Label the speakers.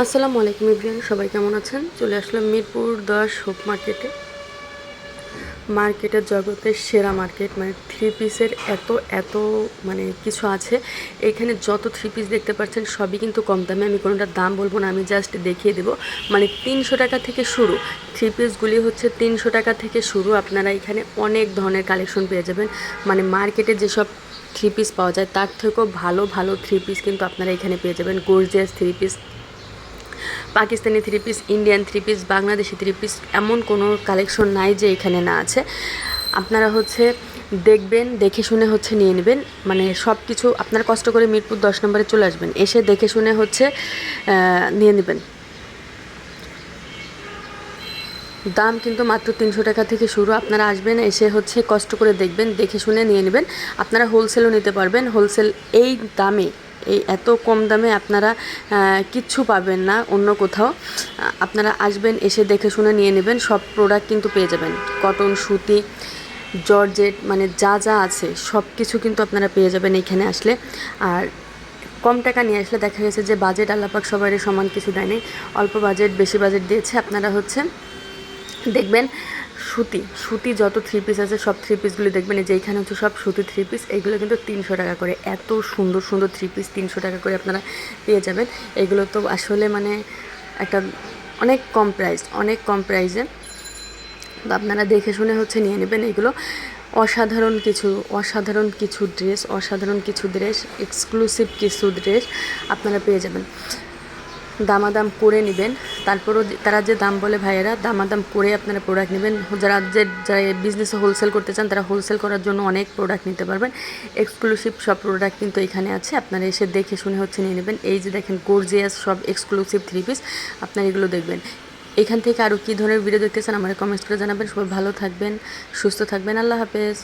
Speaker 1: আসসালামু আলাইকুম ইব্রিয়ান সবাই কেমন আছেন? চলে আসলাম মিরপুর দশ হোপ মার্কেটে। মার্কেটের জগতের সেরা মার্কেট মানে থ্রি পিসের এত এত মানে কিছু আছে। এখানে যত থ্রি পিস দেখতে পাচ্ছেন, সবই কিন্তু কম দামে। আমি কোনোটার দাম বলব না, আমি জাস্ট দেখিয়ে দেবো। মানে তিনশো টাকা থেকে শুরু থ্রি পিসগুলি হচ্ছে তিনশো টাকা থেকে শুরু। আপনারা এখানে অনেক ধরনের কালেকশন পেয়ে যাবেন। মানে মার্কেটে যেসব থ্রি পিস পাওয়া যায়, তার থেকেও ভালো ভালো থ্রি পিস কিন্তু আপনারা এখানে পেয়ে যাবেন। Gorgeous three piece Pakistani three piece Indian three piece Bangladeshi three piece এমন কোনো কালেকশন নাই যে এখানে না আছে। আপনারা হচ্ছে দেখবেন, দেখে শুনে হচ্ছে নিয়ে নেবেন। মানে সব কিছু আপনার কষ্ট করে মিরপুর দশ নম্বরে চলে আসবেন। এসে দেখে শুনে হচ্ছে নিয়ে নেবেন। দাম কিন্তু মাত্র তিনশো টাকা থেকে শুরু। আপনারা আসবেন, এসে হচ্ছে কষ্ট করে দেখবেন, দেখে শুনে নিয়ে নেবেন। আপনারা হোলসেলও নিতে পারবেন। হোলসেল এই দামে এই এত কম দামে আপনারা কিচ্ছু পাবেন না অন্য কোথাও। আপনারা আসবেন, এসে দেখে শুনে নিয়ে নেবেন, সব প্রোডাক্ট কিন্তু পেয়ে যাবেন। কটন সুতি, জর্জেট মানে যা যা আছে, সব কিছু কিন্তু আপনারা পেয়ে যাবেন এখানে আসলে। আর কম টাকা নিয়ে আসলে দেখা গেছে যে বাজেট আল্লাপাক সবারই সমান কিছু দেয়নি। অল্প বাজেট বেশি বাজেট দিয়েছে। আপনারা হচ্ছে দেখবেন সুতি সুতি যত থ্রি পিস আছে, সব থ্রি পিসগুলি দেখবেন যে এইখানে হচ্ছে সব সুতি থ্রি পিস এইগুলো কিন্তু তিনশো টাকা করে। এত সুন্দর সুন্দর থ্রি পিস তিনশো টাকা করে আপনারা পেয়ে যাবেন। এগুলো তো আসলে মানে একটা অনেক কম প্রাইস অনেক কম প্রাইসে তো আপনারা দেখে শুনে হচ্ছে নিয়ে নেবেন এগুলো। অসাধারণ কিছু অসাধারণ কিছু ড্রেস অসাধারণ কিছু ড্রেস এক্সক্লুসিভ কিছু ড্রেস আপনারা পেয়ে যাবেন। দামাদাম করে নেবেন। তারপরও তারা যে দাম বলে ভাইয়েরা, দামাদাম করে আপনারা প্রোডাক্ট নেবেন। যারা যে যারা বিজনেসে হোলসেল করতে চান, তারা হোলসেল করার জন্য অনেক প্রোডাক্ট নিতে পারবেন। এক্সক্লুসিভ সব প্রোডাক্ট কিন্তু এখানে আছে। আপনারা এসে দেখে শুনে হচ্ছে নিয়ে নেবেন। এই যে দেখেন গোর্জিয়াস সব এক্সক্লুসিভ থ্রি পিস আপনারা এগুলো দেখবেন। এখান থেকে আরও কী ধরনের ভিডিও দেখতে চান আমার কমেন্টস করে জানাবেন। সবাই ভালো থাকবেন, সুস্থ থাকবেন। আল্লাহ হাফেজ।